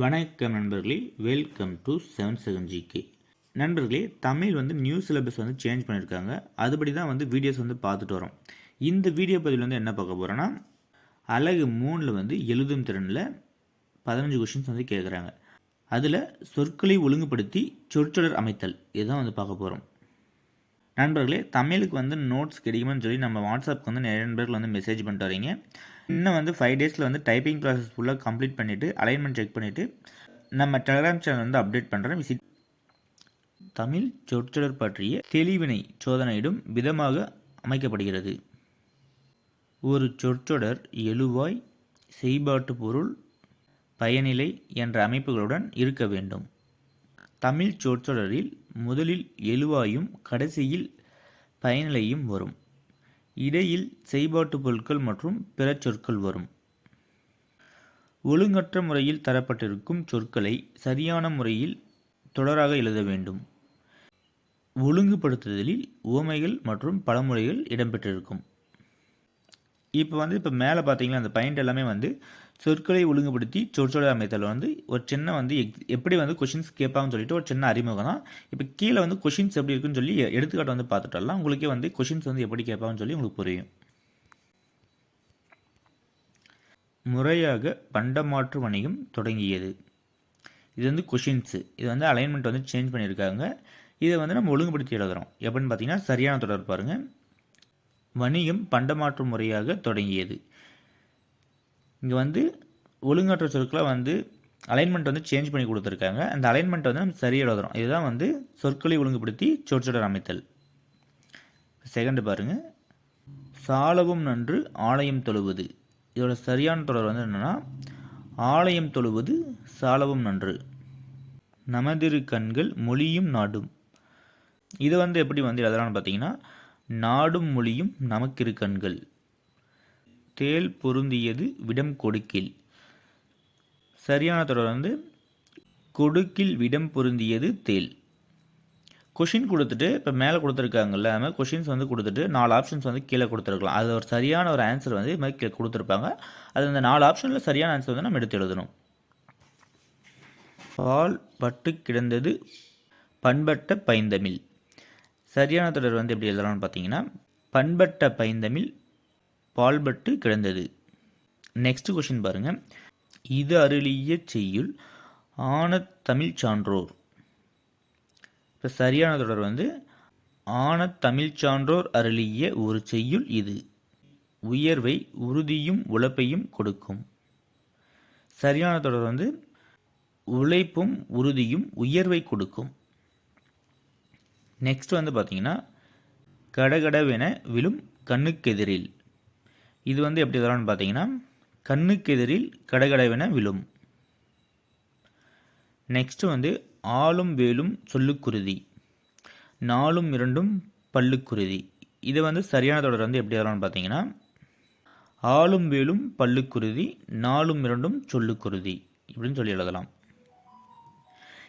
வணக்கம் நண்பர்களே. Welcome to seven seven GK நண்பர்களே தமிழ் வந்து நியூ சிலபஸ் வந்து சேஞ்ச் பண்ணியிருக்காங்க அதுபடி தான் வந்து வீடியோஸ் வந்து பார்த்துட்டு வரோம். இந்த வீடியோ பதிவில் வந்து என்ன பார்க்க போகிறோன்னா அழகு மூணில் வந்து எழுதும் திறனில் பதினஞ்சு கொஷின்ஸ் வந்து கேட்குறாங்க அதில் சொற்களை ஒழுங்குபடுத்தி சொற்றொடர் அமைத்தல் இதுதான் வந்து பார்க்க போகிறோம் நண்பர்களே தமிழுக்கு வந்து நோட்ஸ் கிடைக்குமான்னு சொல்லி நம்ம வாட்ஸ்அப்புக்கு வந்து நிறைய நண்பர்கள் வந்து மெசேஜ் பண்ணிட்டு வரீங்க இன்னும் வந்து ஃபைவ் டேஸில் வந்து டைப்பிங் ப்ராசஸ் ஃபுல்லாக கம்ப்ளீட் பண்ணிவிட்டு அலைன்மெண்ட் செக் பண்ணிவிட்டு நம்ம டெலகிராம் சேனல் வந்து அப்டேட் பண்ணுறேன் விசிட் தமிழ் சொற்றொடர் பற்றிய தெளிவினை சோதனையிடும் விதமாக அமைக்கப்படுகிறது. ஒரு சொற்றொடர் எழுவாய் செய்பாட்டு பொருள் பயனிலை என்ற அமைப்புகளுடன் இருக்க வேண்டும். தமிழ் சொற்றொடரில் முதலில் எழுவாயும் கடைசியில் பயனிலையும் வரும். இடையில் செய்பாட்டு பொருட்கள் மற்றும் பிற சொற்கள் வரும். ஒழுங்கற்ற முறையில் தரப்பட்டிருக்கும் சொற்களை சரியான முறையில் தொடராக எழுத வேண்டும். ஒழுங்குபடுத்துதலில் உவமைகள் மற்றும் பழமொழிகள் இடம்பெற்றிருக்கும். இப்போ வந்து இப்போ மேலே பார்த்தீங்கன்னா அந்த பாயிண்ட் எல்லாமே வந்து சொற்களை ஒழுங்குபடுத்தி சொற்சொடர் அமைத்தல் வந்து ஒரு சின்ன வந்து எக் எப்படி வந்து கொஷின்ஸ் கேட்பாங்கன்னு சொல்லிட்டு ஒரு சின்ன அறிமுகம் தான். இப்போ கீழே வந்து கொஷின்ஸ் எப்படி இருக்குன்னு சொல்லி எடுத்துக்காட்டு வந்து பார்த்துட்டலாம் உங்களுக்கே வந்து கொஷின்ஸ் வந்து எப்படி கேட்பாங்கன்னு சொல்லி உங்களுக்கு புரியும். முறையாக பண்டமாற்று வணிகம் தொடங்கியது. இது வந்து கொஷின்ஸு இது வந்து அலைன்மெண்ட் வந்து சேஞ்ச் பண்ணியிருக்காங்க. இதை வந்து நம்ம ஒழுங்குபடுத்தி எழுதுகிறோம் எப்படின்னு பார்த்தீங்கன்னா சரியான தொடர் பாருங்கள் வணிகம் பண்டமாற்று முறையாக தொடங்கியது. இங்கே வந்து ஒழுங்காற்ற சொற்களை வந்து அலைன்மெண்ட் வந்து சேஞ்ச் பண்ணி கொடுத்துருக்காங்க. அந்த அலைன்மெண்ட் வந்து நம்ம சரியாக எழுதுறோம். இதுதான் வந்து சொற்களை ஒழுங்குபடுத்தி சொற்சொடர் அமைத்தல். செகண்ட் பாருங்கள் சாலவும் நன்று ஆலயம் தொழுவது. இதோட சரியான தொடர் வந்து என்னென்னா ஆலயம் தொழுவது சாலவும் நன்று. நமதிரு கண்கள் மொழியும் நாடும். இது வந்து எப்படி வந்து எழுதலாம்னு பார்த்தீங்கன்னா நாடும் மொழியும் நமக்கிரு கண்கள். தேல் பொருந்தியது விடம் கொடுக்கில். சரியான தொடர் வந்து கொடுக்கில் விடம் பொருந்தியது தேல். கொஷின் கொடுத்துட்டு இப்போ மேலே கொடுத்துருக்காங்கல்ல அது மாதிரி கொஷின்ஸ் வந்து கொடுத்துட்டு நாலு ஆப்ஷன்ஸ் வந்து கீழே கொடுத்துருக்கலாம். அது ஒரு சரியான ஒரு ஆன்சர் வந்து இது மாதிரி கீழே கொடுத்துருப்பாங்க. அது அந்த நாலு ஆப்ஷனில் சரியான ஆன்சர் வந்து நம்ம எடுத்து எழுதணும். பால் பட்டு கிடந்தது பண்பட்ட பைந்தமிழ். சரியான தொடர் வந்து எப்படி எழுதலாம்னு பார்த்தீங்கன்னா பண்பட்ட பைந்தமிழ் பால்பட்டு கிடந்தது. நெக்ஸ்ட் கொஷின் பாருங்கள் இது அருளிய செய்யுள் ஆன தமிழ் சான்றோர். இப்போ சரியான தொடர் வந்து ஆன தமிழ் சான்றோர் அருளிய ஒரு செய்யுள் இது. உயர்வை உறுதியும் உழைப்பையும் கொடுக்கும். சரியான தொடர் வந்து உழைப்பும் உறுதியும் உயர்வை கொடுக்கும். நெக்ஸ்ட் வந்து பார்த்தீங்கன்னா கடகடவென விழும் கண்ணுக்கெதிரில். இது வந்து எப்படி தரணும்னு பார்த்தீங்கன்னா கண்ணுக்கு எதிரில் கடகடவென விழும். நெக்ஸ்ட்டு வந்து ஆளும் வேலும் சொல்லுக்குருதி. நாலும் இரண்டும் பல்லுக்குருதி. இது வந்து சரியான தொடர் வந்து எப்படி வரலாம்னு பார்த்தீங்கன்னா ஆளும் வேலும் பல்லுக்குருதி நாலும் இரண்டும் சொல்லுக்குருதி. இப்படின்னு சொல்லி எழுதலாம்.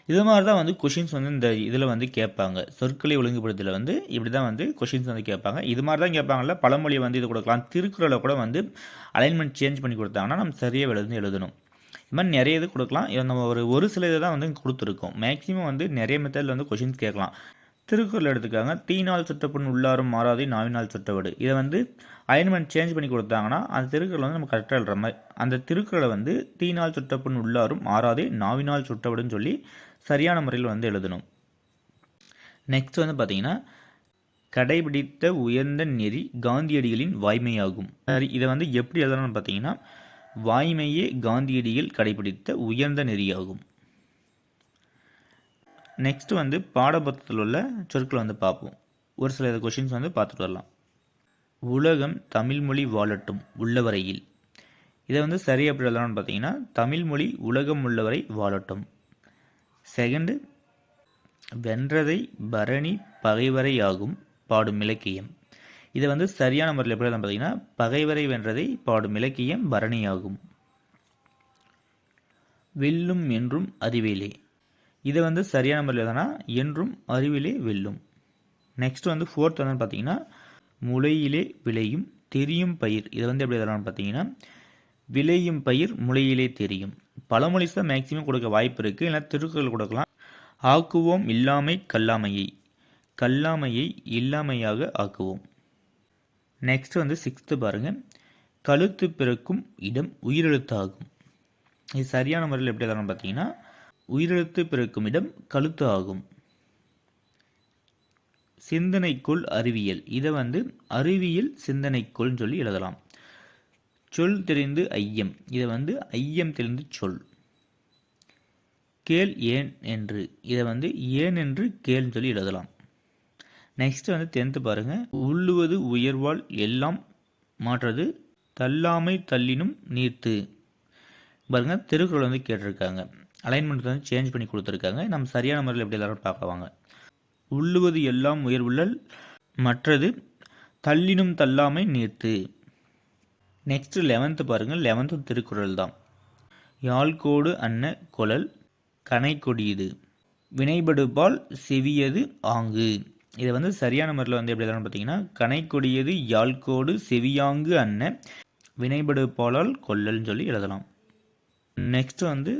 இது மாதிரி தான் வந்து கொஷின்ஸ் வந்து இந்த இதில் வந்து கேட்பாங்க. சொற்களை ஒழுங்குபடுத்தல வந்து இப்படி தான் வந்து கொஷின்ஸ் வந்து கேட்பாங்க. இது மாதிரி தான் கேட்பாங்கல்ல பழமொழி வந்து இது கொடுக்கலாம். திருக்குறளை கூட வந்து அலைன்மெண்ட் சேஞ்ச் பண்ணி கொடுத்தாங்கன்னா நம்ம சரியாக எழுந்து எழுதணும். இது மாதிரி நிறைய இது கொடுக்கலாம். இதை நம்ம ஒரு ஒரு சில இதை தான் வந்து கொடுத்துருக்கோம். மேக்ஸிமம் வந்து நிறைய மெத்தடில் வந்து கொஷின்ஸ் கேட்கலாம். திருக்குறள் எடுத்துக்காங்க. தீநாள் சுட்டப்பன் உள்ளாரும் மாறாதே நாவினால் சுட்டவடு. இதை வந்து அயன்மெண்ட் சேஞ்ச் பண்ணி கொடுத்தாங்கன்னா அந்த திருக்குறள் வந்து நம்ம கரெக்டாக எழுற மாதிரி அந்த திருக்குறளை வந்து தீநாள் சுட்டப்பன் உள்ளாரும் மாறாதே நாவினால் சுட்டவடுன்னு சொல்லி சரியான முறையில் வந்து எழுதணும். நெக்ஸ்ட் வந்து பார்த்தீங்கன்னா கடைபிடித்த உயர்ந்த நெறி காந்தியடிகளின் வாய்மையாகும். சரி இதை வந்து எப்படி எழுதணும்னு பார்த்தீங்கன்னா வாய்மையே காந்தியடிகள் கடைபிடித்த உயர்ந்த நெறியாகும். நெக்ஸ்ட் வந்து பாடபுத்தத்தில் உள்ள சொற்களை வந்து பார்ப்போம். ஒரு சில கொஷின்ஸ் வந்து பார்த்துட்டு வரலாம். உலகம் தமிழ்மொழி வாழட்டும் உள்ளவரையில். இதை வந்து சரி எப்படி எழுதலாம்னு பார்த்தீங்கன்னா தமிழ்மொழி உலகம் உள்ளவரை வாழட்டும். செகண்டு வென்றதை பரணி பகைவரையாகும் பாடும் இலக்கியம். இதை வந்து சரியான முறையில் எப்படி பார்த்தீங்கன்னா பகைவரை வென்றதை பாடும் இலக்கியம் பரணியாகும் வெல்லும் என்றும் அறிவிலே. இதை வந்து சரியான முறையில் எதனா என்றும் அறிவிலே வெல்லும். நெக்ஸ்ட் வந்து ஃபோர்த் வந்து பார்த்தீங்கன்னா முளையிலே விளையும் தெரியும் பயிர். இதை வந்து எப்படி எதனான்னு பார்த்தீங்கன்னா விளையும் பயிர் முளையிலே தெரியும். பழமொழி தான் மேக்ஸிமம் கொடுக்க வாய்ப்பு இருக்குது இல்லை திருக்குறள் கொடுக்கலாம். ஆக்குவோம் இல்லாமை கல்லாமையை. கல்லாமையை இல்லாமையாக ஆக்குவோம். நெக்ஸ்ட் வந்து சிக்ஸ்த்து பாருங்கள் கழுத்து பிறக்கும் இடம் உயிரெழுத்து ஆகும் இது சரியான முறையில் எப்படி தரணும் பார்த்தீங்கன்னா உயிரெழுத்து பிறக்கும் இடம் கழுத்து ஆகும். சிந்தனைக்குள் அறிவியல். இதை வந்து அறிவியல் சிந்தனைக்குள்னு சொல்லி எழுதலாம். சொல் தெரிந்து ஐயம். இதை வந்து ஐயம் தெரிந்து சொல். கேள் ஏன் என்று. இதை வந்து ஏன் என்று கேள்னு சொல்லி எழுதலாம். நெக்ஸ்ட் வந்து டென்த்து பாருங்கள் உள்ளுவது உயர்வால் எல்லாம் மாற்றுறது தள்ளாமை தள்ளினும் நீர்த்து. பாருங்கள் திருக்குறள் வந்து கேட்டிருக்காங்க. அலைன்மெண்ட் வந்து சேஞ்ச் பண்ணி கொடுத்துருக்காங்க. நம்ம சரியான முறையில் எப்படி எல்லாரும் பார்க்குவாங்க? உள்ளுவது எல்லாம் உயர்வுள்ளல் மற்றது தள்ளினும் தள்ளாமை நீர்த்து. நெக்ஸ்ட்டு லெவன்த்து பாருங்கள். லெவன்த்து திருக்குறள் தான். யாழ்கோடு அன்ன குழல் கனை கொடியது வினைபடுபால் செவியது ஆங்கு. இதை வந்து சரியான முறையில் வந்து எப்படி பார்த்தீங்கன்னா கனை கொடியது யாழ்கோடு செவியாங்கு அன்ன வினைபடு பாலால் சொல்லி எழுதலாம். நெக்ஸ்ட் வந்து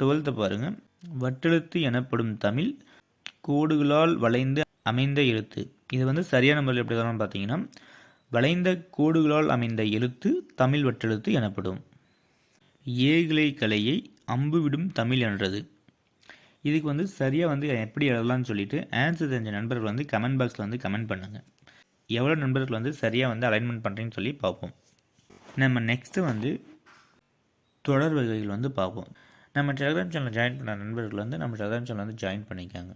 டுவெல்த்தை பாருங்கள் வட்டெழுத்து எனப்படும் தமிழ் கோடுகளால் வளைந்து அமைந்த எழுத்து. இது வந்து சரியான முறையில் எப்படி பார்த்தீங்கன்னா வளைந்த கோடுகளால் அமைந்த எழுத்து தமிழ் வட்டெழுத்து எனப்படும். ஏகிலை கலையை அம்பு விடும் தமிழ் என்றது இதுக்கு வந்து சரியாக வந்து எப்படி எழுதலாம்னு சொல்லிட்டு ஆன்சர் தெரிஞ்ச நண்பர்கள் வந்து கமெண்ட் பாக்ஸில் வந்து கமெண்ட் பண்ணுங்கள் எவ்வளோ நண்பர்கள் வந்து சரியாக வந்து அலைன்மெண்ட் பண்ணுறீங்கன்னு சொல்லி பார்ப்போம். நம்ம நெக்ஸ்ட்டு வந்து தொடர் வகைகள் வந்து பார்ப்போம். நம்ம டெலிகிராம் சேனல் ஜாயின் பண்ண நண்பர்கள் வந்து நம்ம டெலிகிராம் சேனல் வந்து ஜாயின் பண்ணிக்காங்க.